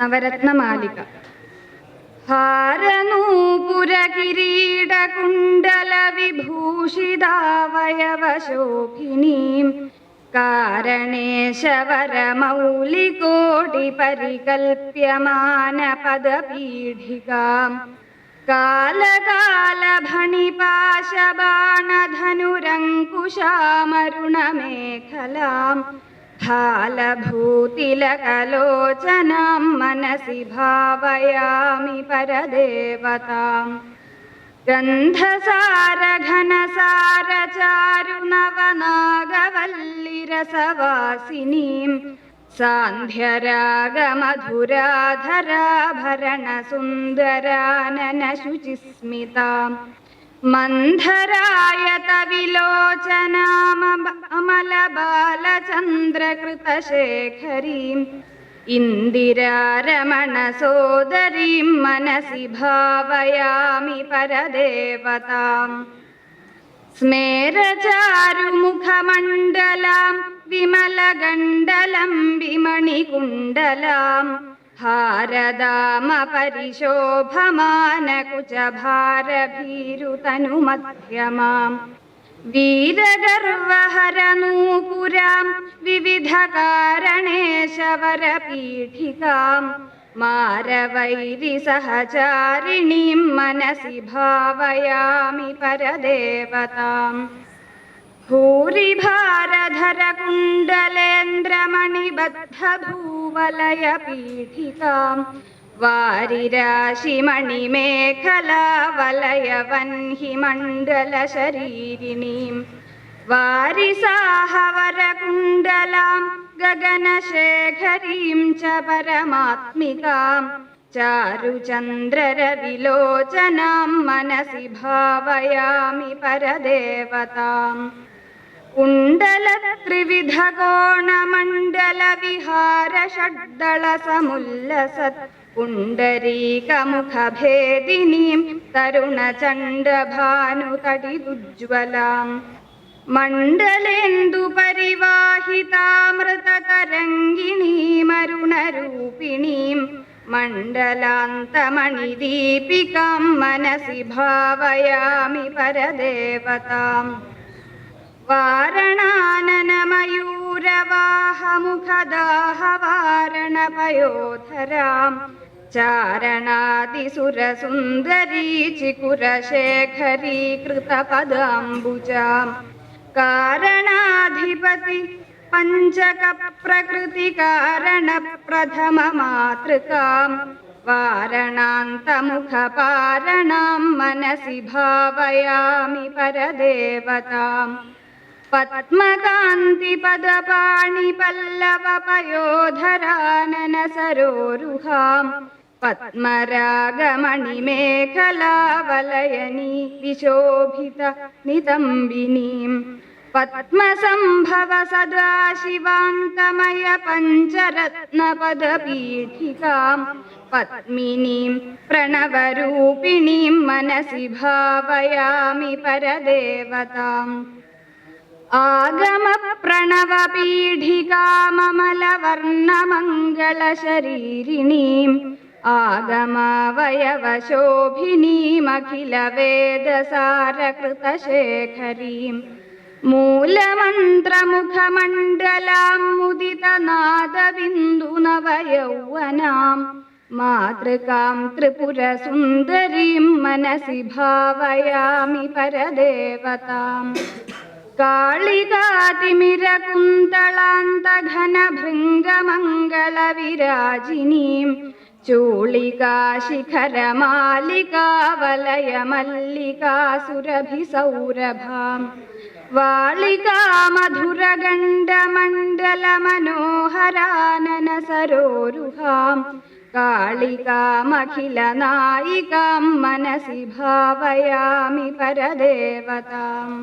നവരത്നമാലിക हारनूपुरकिरीडकुण्डलविभूषिदावयवशोभिनीं कारणेशवरमौलिकोटिपरिकल्प्यमानपदपीठिकां कालकालभणिपाशबाणधनुरङ्कुशामरुणमेखलाम् हालभूतिलकलोचनां मनसि भावयामि परदेवतां गन्धसारघनसारचारुनवनागवल्लिरसवासिनीं सान्ध्यरागमधुराधराभरणसुन्दराननशुचिस्मितां मन्धरायतविलोचना चन्द्रकृतशेखरीम् इन्दिरारमणसोदरीं मनसि भावयामि परदेवताम् स्मेरचारुमुखमण्डलां विमलगण्डलं विमणिकुण्डलाम् हारदामपरिशोभमानकुचभारभीरुतनुमध्यमाम् വീരഗർവഹരനൂപുരാം വിവിധകാരണേശവരപീഠികാം മാരവൈരിസഹചാരിണീം മനസി ഭാവയാമി പരദേവതാം ഭൂരിഭാരധരകുണ്ടലേന്ദ്രമണിബദ്ധഭൂവലയപീഠികാം वारिराशिमणिमेखलावलयवह्निमण्डलशरीरिणीं वारिसाहवरकुण्डलां गगनशेखरीं च परमात्मिकां चारुचन्द्ररविलोचनां मनसि भावयामि परदेवताम् कुण्डलत्रिविधकोणमण्डलविहारषड्दलसमुल्लसत् पुण्डरीकमुखभेदिनीं तरुणचण्डभानुतटिदुज्ज्वलां मण्डलेन्दुपरिवाहितामृततरङ्गिणीमरुणरूपिणीं मण्डलान्तमणिदीपिकां मनसि भावयामि परदेवताम् वारणाननमयूरवाहमुखदाहवारणपयोधराम् ചാരണാതിസുരസുന്ദരീ ചിക്കുരശേഖരീ കൃതപദംബുജാം കാരണാധിപതി പഞ്ചക പ്രകൃതി കാരണ പ്രഥമ മാതൃകാം വാരണാന്തമുഖ പാരണം മനസി ഭാവയാമി പരദേവതാം പത്മകാന്തി പദ പല്ലവ പയോധരാനന സരോരുഹാം पद्मरागमणिमेखलावलयनी विशोभित नितम्बिनीम् पद्मसम्भव सदा शिवान्तमय पञ्चरत्नपदपीठिकाम् पद्मिनीं प्रणवरूपिणीं मनसि भावयामि परदेवताम् आगमप्रणवपीठिकाममलवर्णमङ्गलशरीरिणीम् आगमावयवशोभिनीमखिलवेदसारकृतशेखरीम् मूलमन्त्रमुखमण्डलां मुदितनादबिन्दुनवयौवनाम् मातृकां त्रिपुरसुन्दरीं मनसि भावयामि परदेवताम् कालिकातिमिरकुन्तलान्तघनभृङ्गमङ्गलविराजिनीम् चूलिकाशिखरमालिकावलयमल्लिकासुरभिसौरभां वालिकामधुरगण्डमण्डलमनोहराननसरोरुहां कालिकामखिलनायिकां मनसि भावयामि परदेवताम्